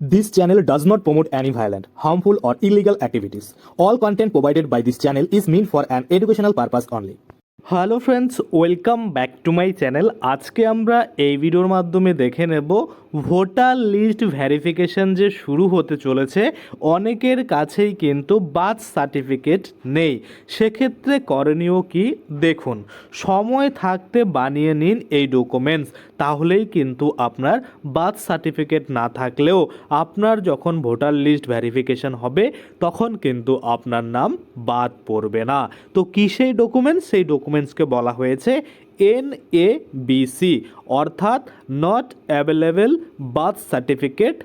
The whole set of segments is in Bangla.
This channel does not promote any violent, harmful, or illegal activities. All content provided by this channel is meant for an educational purpose only. Hello friends welcome back to my channel আজকে আমরা এই ভিডিওর মাধ্যমে দেখে নেব ভোটার লিস্ট ভ্যারিফিকেশন যে শুরু হতে চলেছে, অনেকের কাছেই কিন্তু বার্থ সার্টিফিকেট নেই। সেক্ষেত্রে করণীয় কি? দেখুন, সময় থাকতে বানিয়ে নিন এই ডকুমেন্টস। তাহলেই কিন্তু আপনার বার্থ সার্টিফিকেট না থাকলেও আপনার যখন ভোটার লিস্ট ভ্যারিফিকেশন হবে, তখন কিন্তু আপনার নাম বাদ পড়বে না। তো কী সেই ডকুমেন্টস? সেই ডকুমেন্টসকে বলা হয়েছে এন এ বিসি অর্থাৎ not available birth certificate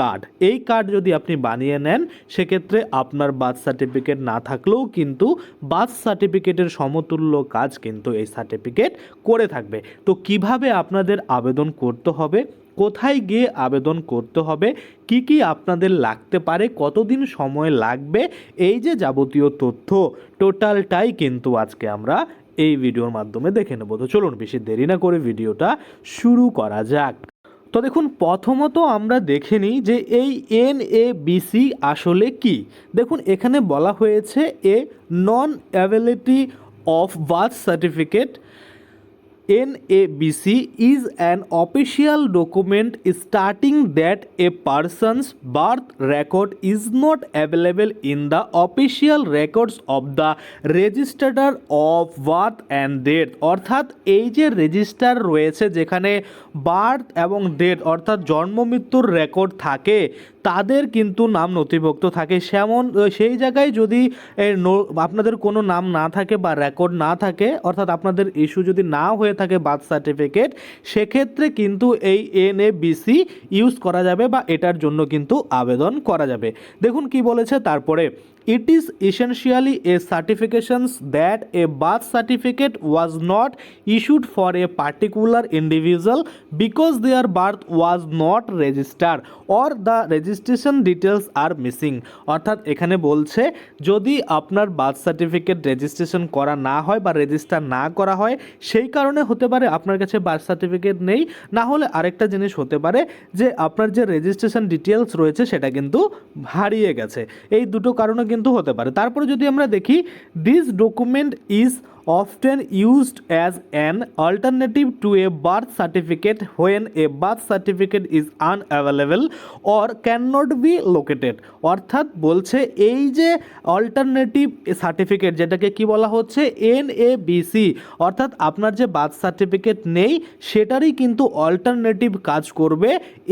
card এই কার্ড যদি আপনি বানিয়ে নেন, সেক্ষেত্রে আপনার বার্থ সার্টিফিকেট না থাকলেও কিন্তু বার্থ সার্টিফিকেটের সমতুল্য কাজ কিন্তু এই সার্টিফিকেট করে থাকবে। তো কীভাবে আপনাদের আবেদন করতে হবে? কোথায় গিয়ে আবেদন করতে হবে? কি কি আপনাদের লাগতে পারে? কতদিন সময় লাগবে? এই যে যাবতীয় তথ্য টোটালটাই কিন্তু আজকে আমরা এই ভিডিওর মাধ্যমে দেখে নেব। তো চলুন বেশি দেরি না করে ভিডিওটা শুরু করা যাক। তো দেখুন, প্রথমত আমরা দেখে নিই যে এই এন এ বিসি আসলে কি। দেখুন, এখানে বলা হয়েছে a non availability of birth certificate N A NABC is an official document starting that a person's birth record is not available in the official records of the register of birth and death অর্থাৎ এই যে রেজিস্টার রয়েছে যেখানে বার্থ এবং ডেথ অর্থাৎ জন্ম, মৃত্যুর রেকর্ড থাকে, তাদের কিন্তু নাম নথিভুক্ত থাকে। সেমন সেই জায়গায় যদি আপনাদের কোনো নাম না থাকে বা রেকর্ড না থাকে, অর্থাৎ আপনাদের ইস্যু যদি না হয়ে থাকে বার্থ সার্টিফিকেট, সেক্ষেত্রে কিন্তু এই এন এ বিসি ইউজ করা যাবে বা এটার জন্য কিন্তু আবেদন করা যাবে। দেখুন কি বলেছে তারপরে it is essentially a certification that a birth certificate was not issued for a particular individual because their birth was not register or the registration details are missing অর্থাৎ এখানে বলছে, যদি আপনার বার্থ সার্টিফিকেট রেজিস্ট্রেশন করা না হয় বা রেজিস্টার না করা হয়, সেই কারণে হতে পারে আপনার কাছে বার্থ সার্টিফিকেট নেই। না হলে আরেকটা জিনিস হতে পারে যে আপনার যে রেজিস্ট্রেশন ডিটেলস রয়েছে, সেটা কিন্তু হারিয়ে গেছে। এই দুটো কারণে কিন্তু হতে পারে। তারপরে যদি আমরা দেখি this document is often used as an alternative to a birth certificate when a birth certificate is unavailable or cannot be located. অর্থাৎ বলছে এই যে অল্টারনেটিভ সার্টিফিকেট যেটাকে কি বলা হচ্ছে? এন এ বিসি অর্থাৎ আপনার যে বার্থ সার্টিফিকেট নেই, সেটারই কিন্তু অল্টারনেটিভ কাজ করবে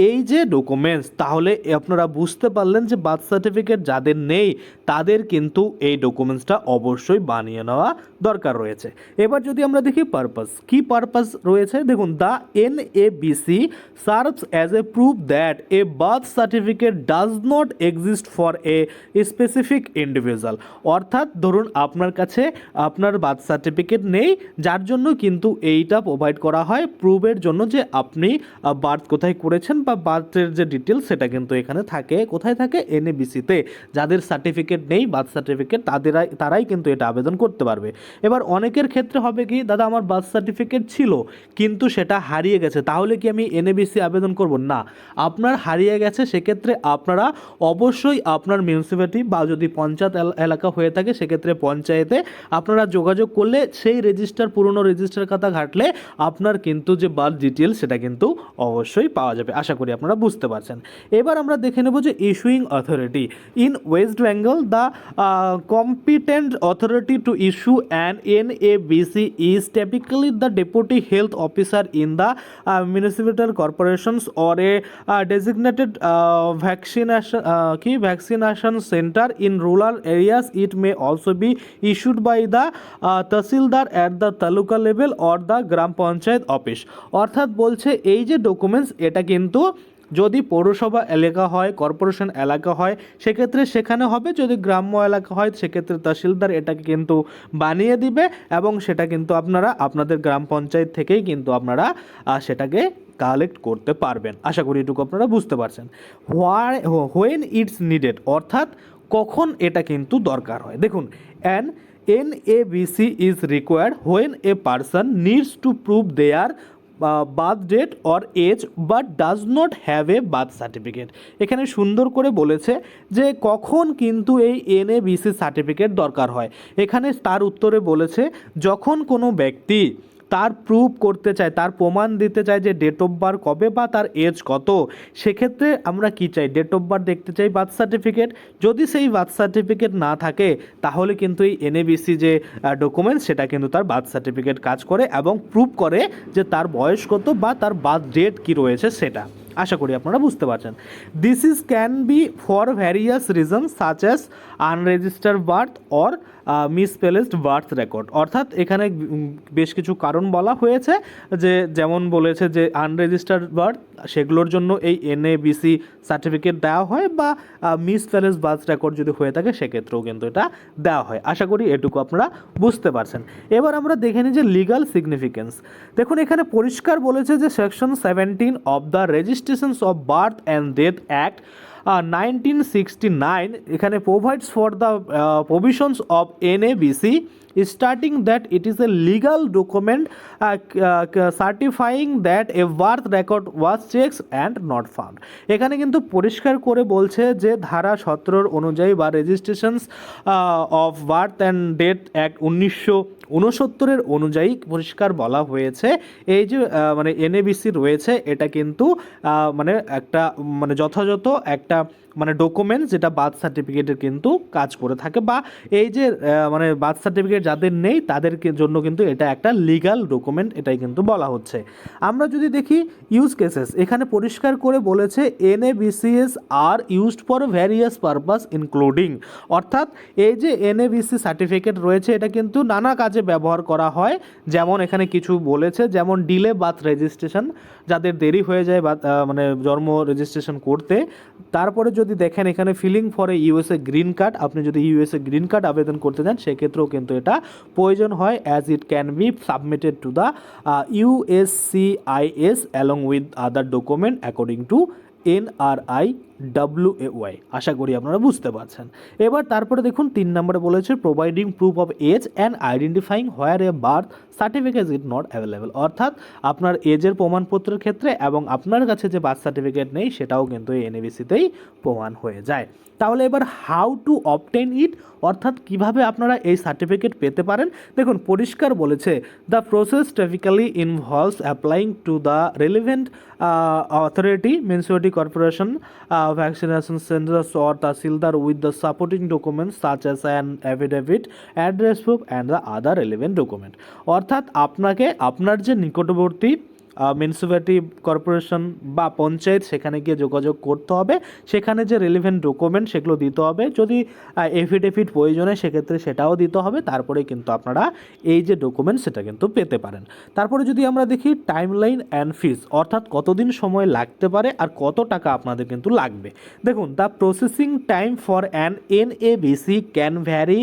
এই যে ডকুমেন্টস তাহলে আপনারা বুঝতে পারলেন যে বার্থ সার্টিফিকেট যাদের নেই, তাদের কিন্তু এই ডকুমেন্টসটা অবশ্যই বানিয়ে নেওয়া দরকার রয়েছে। এবার যদি আমরা দেখি পারপাস কি পারপাস রয়েছে? দেখুন the N A BC serves as a proof that a birth certificate does not exist for a specific individual অর্থাৎ, ধরুন, আপনার কাছে আপনার বার্থ সার্টিফিকেট নেই, যার জন্য কিন্তু এইটা প্রোভাইড করা হয় প্রুভের জন্য যে আপনি বার্থ কোথায় করেছেন বা বার্থের যে ডিটেলস সেটা কিন্তু এখানে থাকে, কোথায় থাকে? এনএবিসিতে যাদের সার্টিফিকেট নেই বার্থ সার্টিফিকেট তাদের তারাই কিন্তু এটা আবেদন করতে পারবে। এবার অনেকের ক্ষেত্রে হবে কি, দাদা, আমার বার্থ সার্টিফিকেট ছিল, কিন্তু সেটা হারিয়ে গেছে, তাহলে কি আমি এনএবিসি আবেদন করব? না, আপনার হারিয়ে গেছে, সেক্ষেত্রে আপনারা অবশ্যই আপনার মিউনিসিপ্যালিটি বা যদি পঞ্চায়েত এলাকা হয়ে থাকে, সেক্ষেত্রে পঞ্চায়েতে আপনারা যোগাযোগ করলে সেই রেজিস্টার পুরনো রেজিস্টার খাতা ঘাটলে আপনার কিন্তু যে বার্থ ডিটেল সেটা কিন্তু অবশ্যই পাওয়া যাবে। আশা করি আপনারা বুঝতে পারছেন। এবার আমরা দেখে নেব যে issuing authority in West Bengal the competent authority to issue an N BC is typically the deputy health officer in the uh, municipal corporations or a uh, designated uh, vaccination uh, key vaccination center in rural areas it may also be issued by the uh, tahsildar at the taluka level or the gram panchayat office অর্থাৎ বলছে এই যে ডকুমেন্টস এটা কিন্তু যদি পৌরসভা এলাকা হয়, কর্পোরেশন এলাকা হয়, সেক্ষেত্রে সেখানে হবে, যদি গ্রাম্য এলাকা হয়, সেক্ষেত্রে তহসিলদার এটাকে কিন্তু বানিয়ে দিবে এবং সেটা কিন্তু আপনারা আপনাদের গ্রাম পঞ্চায়েত থেকেই কিন্তু আপনারা সেটাকে কালেক্ট করতে পারবেন। আশা করি এটুকু আপনারা বুঝতে পারছেন। হোয়াই হোয়েন ইটস নিডেড অর্থাৎ কখন এটা কিন্তু দরকার হয়। দেখুন an N A BC is required when a person needs to prove their birth date or age but does not have a birth certificate এখানে সুন্দর করে বলেছে যে কখন কিন্তু এই এনএবিসি সার্টিফিকেট দরকার হয়। এখানে তার উত্তরে বলেছে, যখন কোনো ব্যক্তি তার প্রুফ করতে চায়, তার প্রমাণ দিতে চায় যে ডেট অফ বার্থ কবে বা তার এজ কত। সেক্ষেত্রে আমরা কি চাই? ডেট অফ বার্থ দেখতে চাই বার্থ সার্টিফিকেট যদি সেই বার্থ সার্টিফিকেট না থাকে, তাহলে কিন্তু এই এনএবিসি যে ডকুমেন্টস সেটা কিন্তু তার বার্থ সার্টিফিকেট কাজ করে এবং প্রুভ করে যে তার বয়স কত বা তার বার্থ ডেট কী রয়েছে সেটা। আশা করি আপনারা বুঝতে পারছেন। This is can be for various reason such as unregister birth or misplaced birth record অর্থাৎ এখানে বেশ কিছু কারণ বলা হয়েছে যে, যেমন বলেছে যে আনরেজিস্টার্ড বার্থ সেগুলোর জন্য এই এন এনএবিসি সার্টিফিকেট দেওয়া হয় বা মিসপ্লেস বার্থ রেকর্ড যদি হয়ে থাকে সেক্ষেত্রেও কিন্তু এটা দেওয়া হয়। আশা করি এটুকু আপনারা বুঝতে পারছেন। এবার আমরা দেখে নিই যে লিগাল সিগনিফিকেন্স দেখুন, এখানে পরিষ্কার বলেছে যে section seventeen of the registrations of birth and death act nineteen sixty nine এখানে provides for the provisions of NABC it is a legal document uh, uh, certifying that a birth record was checked and not found. এখানে কিন্তু পরিষ্কার করে বলছে যে ধারা সতেরোর অনুযায়ী বা registrations of birth and death act উনিশশো উনসত্তরের অনুযায়ী পরিষ্কার বলা হয়েছে। এই যে মানে এনএবিসি রয়েছে, এটা কিন্তু মানে একটা মানে যথাযথ একটা মানে ডকুমেন্টস যেটা বার্থ সার্টিফিকেটের কিন্তু কাজ করে থাকে বা এই যে মানে বার্থ সার্টিফিকেট যাদের নেই তাদের জন্য কিন্তু এটা একটা লিগাল ডকুমেন্ট এটাই কিন্তু বলা হচ্ছে। আমরা যদি দেখি ইউজ কেসেস এখানে পরিষ্কার করে বলেছে NABCs are used for various purpose including অর্থাৎ এই যে এনএবিসি সার্টিফিকেট রয়েছে এটা কিন্তু নানা কাজে ব্যবহার করা হয়। যেমন এখানে কিছু বলেছে, যেমন ডিলে বার্থ রেজিস্ট্রেশন যাদের দেরি হয়ে যায় বা মানে জন্ম রেজিস্ট্রেশন করতে। তারপরে যদি দেখেন এখানে filing for a USA green card আপনি যদি ইউএসএ গ্রিন কার্ড আবেদন করতে চান, সেক্ষেত্রেও কিন্তু এটা প্রয়োজন হয় as it can be submitted to the USCIS along with other document according to NRI W A Y আশা করি আপনারা বুঝতে পারছেন। এবার তারপরে দেখুন, তিন নম্বরে বলেছে providing proof of age and identifying where a birth certificate is not available অর্থাৎ আপনার এজের প্রমাণপত্রের ক্ষেত্রে এবং আপনার কাছে যে বার্থ সার্টিফিকেট নেই, সেটাও কিন্তু এনএবিসিতেই প্রমাণ হয়ে যায়। তাহলে এবার হাউ টু অবটেন ইট অর্থাৎ কীভাবে আপনারা এই সার্টিফিকেট পেতে পারেন? দেখুন, পরিষ্কার বলেছে the process typically involves applying to the relevant authority municipality corporation vaccination centres or tahsildar with the supporting documents such as an affidavit address proof and the other relevant document অর্থাৎ আপনাকে আপনার যে নিকটবর্তী মিউনিসিপ্যালিটি কর্পোরেশন বা পঞ্চায়েত সেখানে গিয়ে যোগাযোগ করতে হবে। সেখানে যে রেলিভেন্ট ডকুমেন্ট সেগুলো দিতে হবে। যদি এফিডেভিট প্রয়োজনে সেক্ষেত্রে সেটাও দিতে হবে। তারপরে কিন্তু আপনারা এই যে ডকুমেন্ট সেটা কিন্তু পেতে পারেন। তারপরে যদি আমরা দেখি টাইম লাইন অ্যান্ড ফিস অর্থাৎ কতদিন সময় লাগতে পারে আর কত টাকা আপনাদের কিন্তু লাগবে। দেখুন the processing time for an N A BC can vary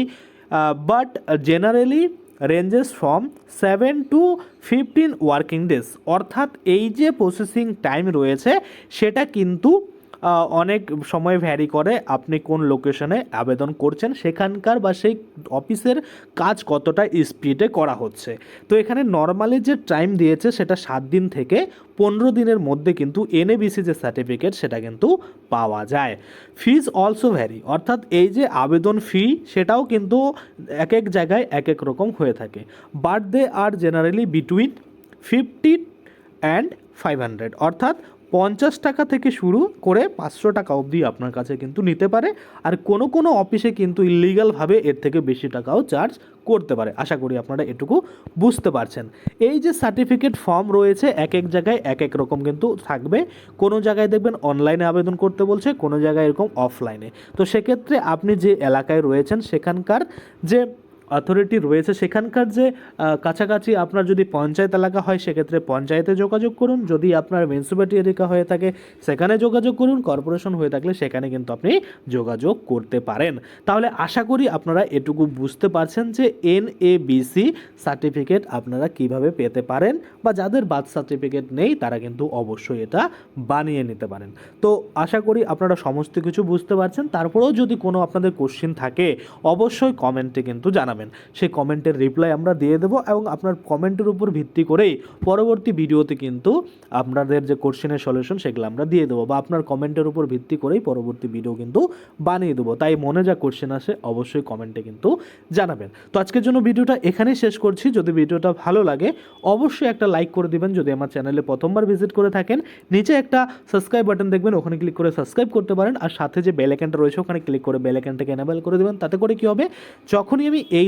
but generally ranges from seven to fifteen working days অর্থাৎ এই যে প্রসেসিং টাইম রয়েছে, সেটা কিন্তু অনেক সময় ভ্যারি করে আপনি কোন লোকেশনে আবেদন করছেন, সেখানকার বা সেই অফিসের কাজ কতটা স্পিডে করা হচ্ছে। তো এখানে নর্মালি যে টাইম দিয়েছে সেটা সাত দিন থেকে পনেরো দিনের মধ্যে কিন্তু এনএবিসি যে সার্টিফিকেট সেটা কিন্তু পাওয়া যায়। ফিজ অলসো ভ্যারি অর্থাৎ এই যে আবেদন ফি সেটাও কিন্তু এক এক জায়গায় এক এক রকম হয়ে থাকে। But they are generally between fifty and five hundred অর্থাৎ পঞ্চাশ টাকা থেকে শুরু করে পাঁচশো টাকা অবধি আপনার কাছে কিন্তু নিতে পারে, আর কোনো কোনো অফিসে কিন্তু ইলিগালভাবে এর থেকে বেশি টাকাও চার্জ করতে পারে। আশা করি আপনারা এটুকু বুঝতে পারছেন। এই যে সার্টিফিকেট ফর্ম রয়েছে, এক এক জায়গায় এক এক রকম কিন্তু থাকবে। কোনো জায়গায় দেখবেন অনলাইনে আবেদন করতে বলছে, কোনো জায়গায় এরকম অফলাইনে তো সেক্ষেত্রে আপনি যে এলাকায় রয়েছেন, সেখানকার যে অথরিটি রয়েছে সেখানকার যে কাছাকাছি আপনার যদি পঞ্চায়েত এলাকা হয়, সেক্ষেত্রে পঞ্চায়েতে যোগাযোগ করুন। যদি আপনার মিউনিসিপ্যালিটি এলাকা হয়ে থাকে, সেখানে যোগাযোগ করুন। কর্পোরেশন হয়ে থাকলে সেখানে কিন্তু আপনি যোগাযোগ করতে পারেন। তাহলে আশা করি আপনারা এটুকু বুঝতে পারছেন যে এন এ বিসি সার্টিফিকেট আপনারা কীভাবে পেতে পারেন বা যাদের বার্থ সার্টিফিকেট নেই, তারা কিন্তু অবশ্যই এটা বানিয়ে নিতে পারেন। তো আশা করি আপনারা সমস্ত কিছু বুঝতে পারছেন। তারপরেও যদি কোনো আপনাদের কোশ্চিন থাকে, অবশ্যই কমেন্টে কিন্তু জানাবেন। জানাবেন। সেই কমেন্টের রিপ্লাই আমরা দিয়ে দেবো এবং আপনার কমেন্টের উপর ভিত্তি করেই পরবর্তী ভিডিওতে কিন্তু আপনাদের যে কোশ্চেনের সলিউশন সেগুলো আমরা দিয়ে দেবো বা আপনার কমেন্টের উপর ভিত্তি করেই পরবর্তী ভিডিও কিন্তু বানিয়ে দেবো। তাই মনে যা কোশ্চেন আসে অবশ্যই কমেন্টে কিন্তু জানাবেন। তো আজকের জন্য ভিডিওটা এখানেই শেষ করছি। যদি ভিডিওটা ভালো লাগে, অবশ্যই একটা লাইক করে দিবেন। যদি আমার চ্যানেলে প্রথমবার ভিজিট করে থাকেন, নিচে একটা সাবস্ক্রাইব বাটন দেখবেন, ওখানে ক্লিক করে সাবস্ক্রাইব করতে পারেন। আর সাথে যে বেল রয়েছে, ওখানে ক্লিক করে বেল আইকনটাকে এনাবেল করে দেবেন। তাতে করে কি হবে? যখনই আমি এই